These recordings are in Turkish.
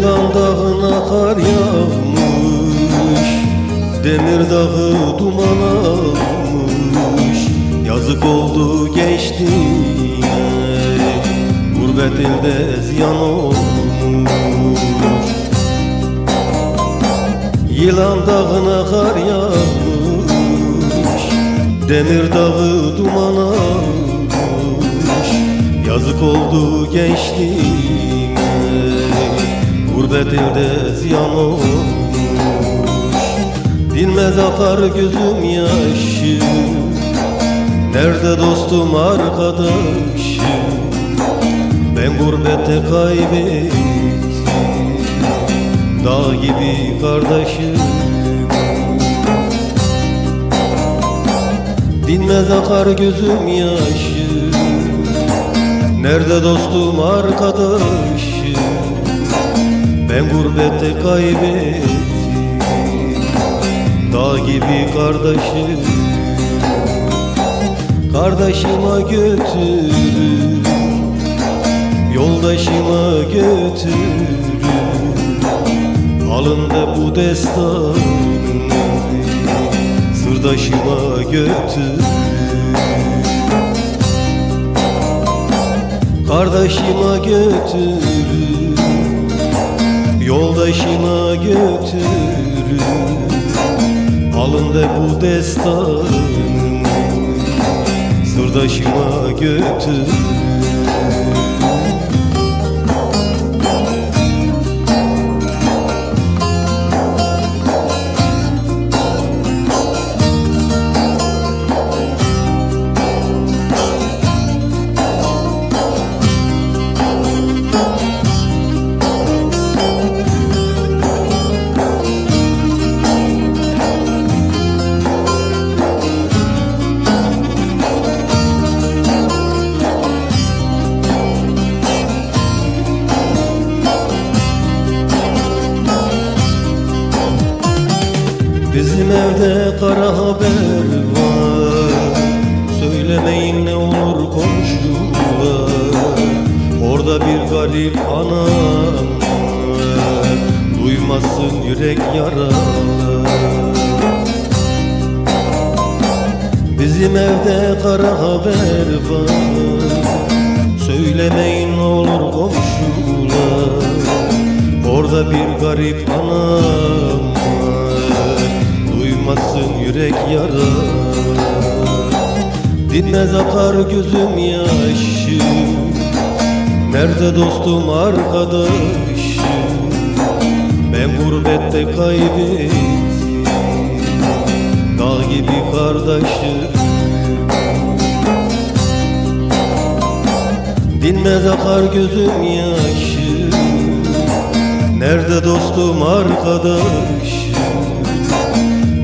kar yağmış Demir dağı duman almış. Yazık oldu gençliğe Gurbet elde ziyan olmuş. Yılan dağına kar yağmış Demir dağı duman almış. Yazık oldu gençliğime Gurbet elde ziyan olmuş Dinmez akar gözüm yaşı. Nerede dostum arkadaşım? Ben gurbette kaybettim. Dağ gibi kardeşim. Dinmez akar gözüm yaşı. Nerede dostum arkadaşım gurbette kaybettim. Dağ gibi kardeşim. Kardeşime götürür Yoldaşıma götürür Alın da bu destanı Sırdaşıma götür Kardeşime götür Yoldaşıma götür Alın da bu destanı Sırdaşıma götür Bizim evde kara haber var. Söylemeyin ne olur komşular Orada bir garip anam var. Duymasın yürek yaralı Bizim evde kara haber var. Söylemeyin ne olur komşular Orada bir garip anam Duymasın yürek yara Dinmez akar gözüm yaşı Nerede dostum arkadaşım? Ben gurbette kaybettim. Dağ gibi kardeşim. Dinmez akar gözüm yaşı Nerede dostum arkadaşım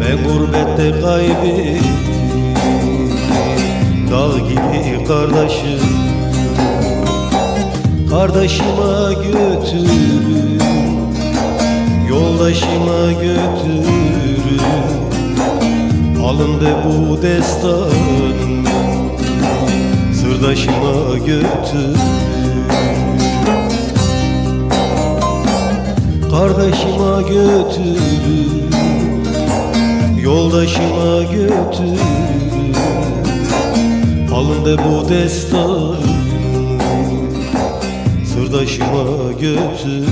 Ben gurbette kaybettim Dağ gibi kardeşim. Kardeşime götürün Yoldaşıma götürün. Alın de bu destan Sırdaşıma götür Kardeşime götür Yoldaşıma götür Alın de bu destan. Sırdaşıma götür